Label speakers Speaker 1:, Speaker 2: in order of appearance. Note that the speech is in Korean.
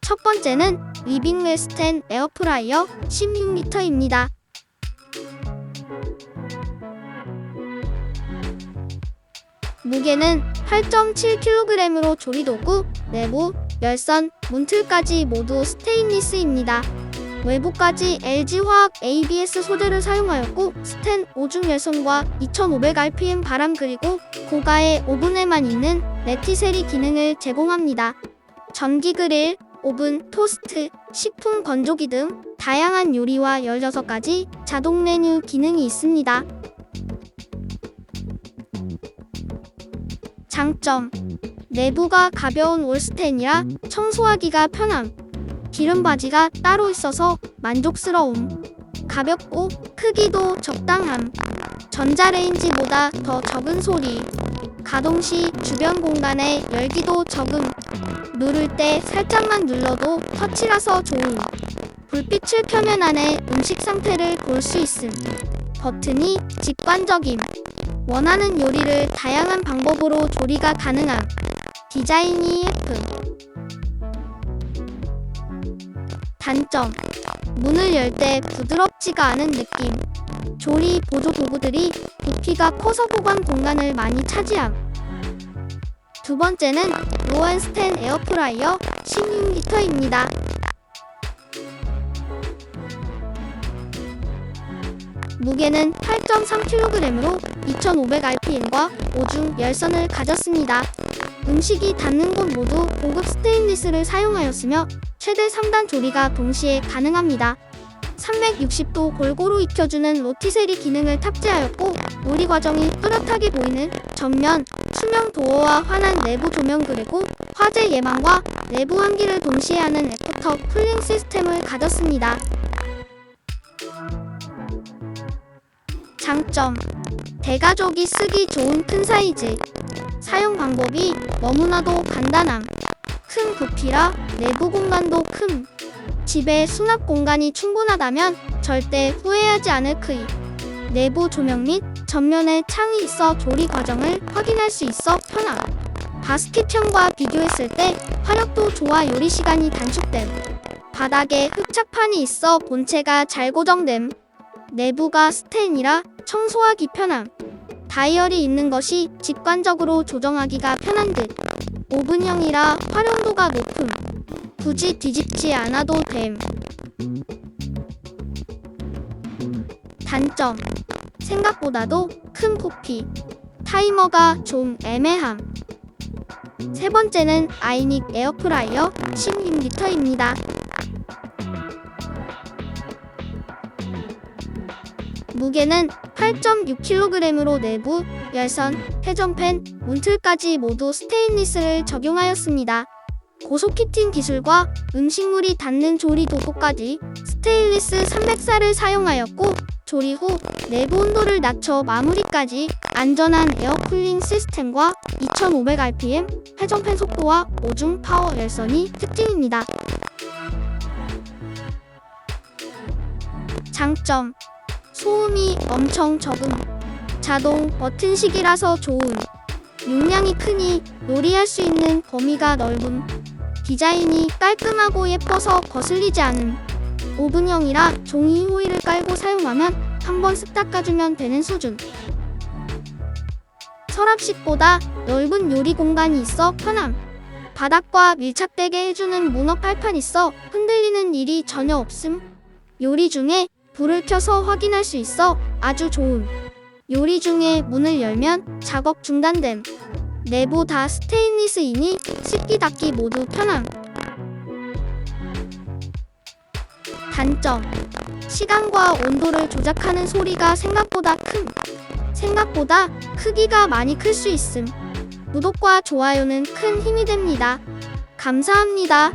Speaker 1: 첫 번째는 리빙 웨스텐 에어프라이어 16리터입니다. 무게는 8.7kg으로 조리도구, 내부, 열선, 문틀까지 모두 스테인리스입니다. 외부까지 LG화학 ABS 소재를 사용하였고 스텐 오중 열선과 2500rpm 바람 그리고 고가의 오븐에만 있는 레티세리 기능을 제공합니다. 전기 그릴, 오븐, 토스트, 식품 건조기 등 다양한 요리와 16가지 자동 메뉴 기능이 있습니다. 장점. 내부가 가벼운 올스텐이라 청소하기가 편함. 기름 바지가 따로 있어서 만족스러움. 가볍고 크기도 적당함. 전자레인지보다 더 적은 소리. 가동 시 주변 공간에 열기도 적음. 누를 때 살짝만 눌러도 터치라서 좋음. 불빛을 켜면 안에 음식 상태를 볼 수 있음. 버튼이 직관적임 원하는 요리를 다양한 방법으로 조리가 가능함. 디자인이 예쁨. 단점. 문을 열 때 부드럽지가 않은 느낌. 조리 보조 도구들이 부피가 커서 보관 공간을 많이 차지함. 두 번째는 로안스텐 에어프라이어 16리터입니다. 무게는 8.3kg으로 2500rpm과 오중 열선을 가졌습니다. 음식이 닿는 곳 모두 고급 스테인리스를 사용하였으며 최대 3단 조리가 동시에 가능합니다. 360도 골고루 익혀주는 로티세리 기능을 탑재하였고 요리 과정이 뚜렷하게 보이는 전면 수명 도어와 환한 내부 조명 그리고 화재 예방과 내부 환기를 동시에 하는 애프터 쿨링 시스템을 가졌습니다. 장점. 대가족이 쓰기 좋은 큰 사이즈. 사용 방법이 너무나도 간단함. 큰 부피라 내부 공간도 큼. 집에 수납 공간이 충분하다면 절대 후회하지 않을 크기. 내부 조명 및 전면에 창이 있어 조리 과정을 확인할 수 있어 편함. 바스켓형과 비교했을 때 화력도 좋아 요리 시간이 단축됨. 바닥에 흡착판이 있어 본체가 잘 고정됨. 내부가 스텐이라 청소하기 편함. 다이얼이 있는 것이 직관적으로 조정하기가 편한 듯. 오븐형이라 활용도가 높음. 굳이 뒤집지 않아도 됨. 단점. 생각보다도 큰 부피. 타이머가 좀 애매함. 세 번째는 아이닉 에어프라이어 16리터입니다. 무게는 8.6kg으로 내부, 열선, 회전팬, 문틀까지 모두 스테인리스를 적용하였습니다. 고속 히팅 기술과 음식물이 닿는 조리 도구까지 스테인리스 300사를 사용하였고 조리 후 내부 온도를 낮춰 마무리까지 안전한 에어쿨링 시스템과 2500rpm 회전팬 속도와 오중 파워 열선이 특징입니다. 장점 소음이 엄청 적음. 자동 버튼식이라서 좋음. 용량이 크니 요리할 수 있는 범위가 넓음. 디자인이 깔끔하고 예뻐서 거슬리지 않음. 오븐형이라 종이 호일을 깔고 사용하면 한 번 쓱 닦아주면 되는 수준. 서랍식보다 넓은 요리 공간이 있어 편함. 바닥과 밀착되게 해주는 문어 팔판 있어 흔들리는 일이 전혀 없음. 요리 중에 불을 켜서 확인할 수 있어 아주 좋음. 요리 중에 문을 열면 작업 중단됨. 내부 다 스테인리스이니 씻기 닦기 모두 편함. 단점. 시간과 온도를 조작하는 소리가 생각보다 큼. 생각보다 크기가 많이 클 수 있음. 구독과 좋아요는 큰 힘이 됩니다. 감사합니다.